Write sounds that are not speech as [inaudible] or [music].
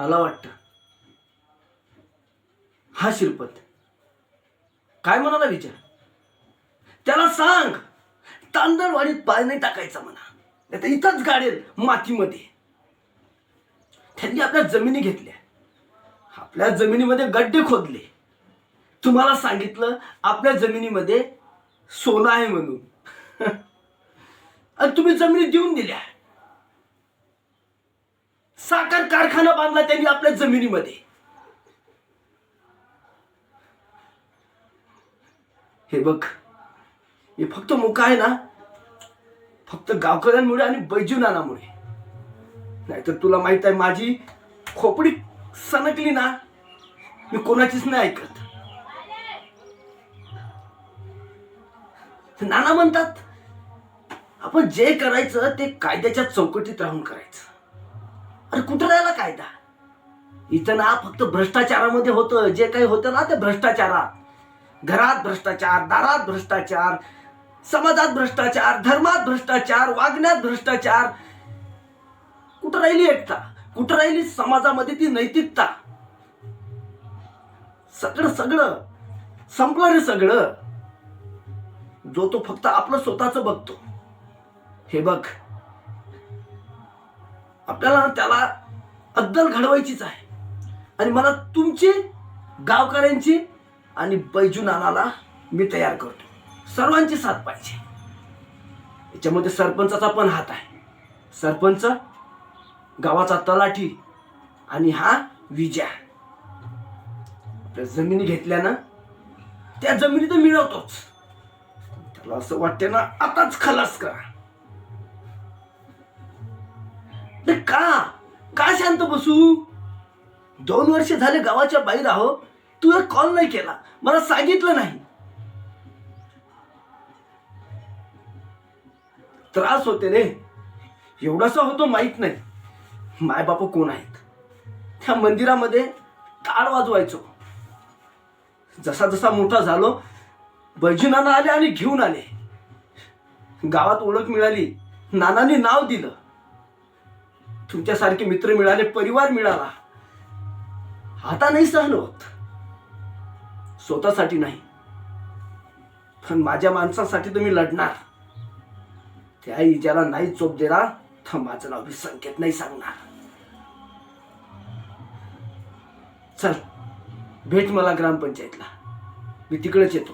मला वाटतं. हा शिरपत. काय म्हणाला विचार? त्याला सांग. तांदळवाडीत पाय नाही टाकायचा म्हणा. नाही तर इथंच गाडेल मातीमध्ये. त्यांनी आपल्या जमिनी घेतल्या. आपल्या जमिनीमध्ये गड्डे खोदले. तुम्हाला सांगितलं आपल्या जमिनीमध्ये सोनं आहे म्हणून. [laughs] आणि तुम्ही जमिनी देऊन दिल्या. बांधला त्यांनी आपल्या जमिनीमध्ये. हे बघ हे फक्त मुका आहे ना फक्त गावकऱ्यांमुळे आणि बैजूनानामुळे. नाहीतर तुला माहीत आहे माझी खोपडी सणकली ना मी कोणाचीच नाही ऐकत. नाना म्हणतात आपण जे करायचं ते कायद्याच्या चौकटीत राहून करायचं. अरे कुठं राहिला कायदा? इथं ना फक्त भ्रष्टाचारामध्ये होतं. जे काही होतं ना ते भ्रष्टाचारात. घरात भ्रष्टाचार दारात भ्रष्टाचार समाजात भ्रष्टाचार धर्मात भ्रष्टाचार वागण्यात भ्रष्टाचार. कुठं राहिली एकता? कुठं राहिली समाजामध्ये ती नैतिकता? सगळं सगळं संपलं रे सगळं. जो तो फक्त आपलं स्वतःच बघतो. हे बघ. आपल्याला त्याला अद्दल घडवायचीच आहे. आणि मला तुमची गावकऱ्यांची आणि बैजू नानाला मी तयार करतो. सर्वांची साथ पाहिजे. याच्यामध्ये सरपंचाचा पण हात आहे. सरपंच गावाचा तलाठी आणि हा विजया. आपल्या जमिनी घेतल्यानं त्या जमिनी तर मिळवतोच. त्याला असं वाटते ना आताच खलास करा. तर का? का शांत बसू? दोन वर्ष झाले गावाच्या बाहेर आहो. तू एक कॉल नाही केला. मला सांगितलं नाही. त्रास होते रे. एवढासा होतो माहीत नाही. मायबाप कोण आहेत? त्या मंदिरामध्ये टाळ वाजवायचो. जसा जसा मोठा झालो बैजूनाना आले आणि घेऊन आले. गावात ओळख मिळाली. नानाने नाव दिलं. तुमच्यासारखे मित्र मिळाले परिवार मिळाला. आता नाही सहन होत. स्वतःसाठी नाही. पण माझ्या माणसासाठी तुम्ही लढणार. त्या इजाला नाही चोप देणार तर माझं नाव मी संकेत नाही सांगणार. चल भेट मला ग्रामपंचायतला. मी तिकडेच येतो.